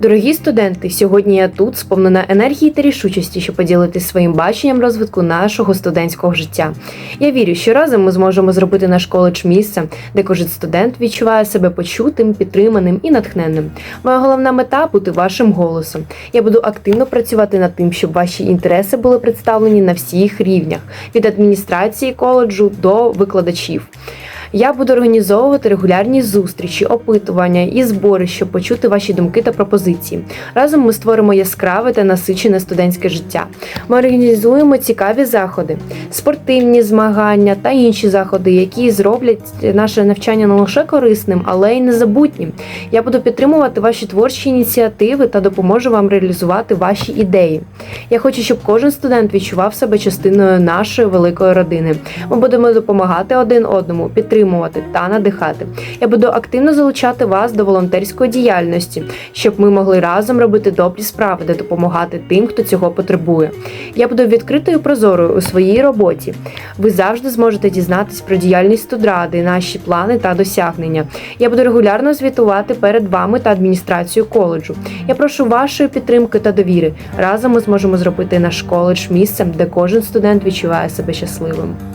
Дорогі студенти, сьогодні я тут сповнена енергії та рішучості, щоб поділитися своїм баченням розвитку нашого студентського життя. Я вірю, що разом ми зможемо зробити наш коледж місцем, де кожен студент відчуває себе почутим, підтриманим і натхненним. Моя головна мета бути вашим голосом. Я буду активно працювати над тим, щоб ваші інтереси були представлені на всіх рівнях від адміністрації коледжу до викладачів. Я буду організовувати регулярні зустрічі, опитування і збори, щоб почути ваші думки та пропозиції. Разом ми створимо яскраве та насичене студентське життя. Ми організуємо цікаві заходи, спортивні змагання та інші заходи, які зроблять наше навчання не лише корисним, але й незабутнім. Я буду підтримувати ваші творчі ініціативи та допоможу вам реалізувати ваші ідеї. Я хочу, щоб кожен студент відчував себе частиною нашої великої родини. Ми будемо допомагати один одному, підтримувати та надихати. Я буду активно залучати вас до волонтерської діяльності, щоб ми могли разом робити добрі справи та допомагати тим, хто цього потребує. Я буду відкритою і прозорою у своїй роботі. Ви завжди зможете дізнатись про діяльність студради, наші плани та досягнення. Я буду регулярно звітувати перед вами та адміністрацією коледжу. Я прошу вашої підтримки та довіри. Разом ми зможемо зробити наш коледж місцем, де кожен студент відчуває себе щасливим.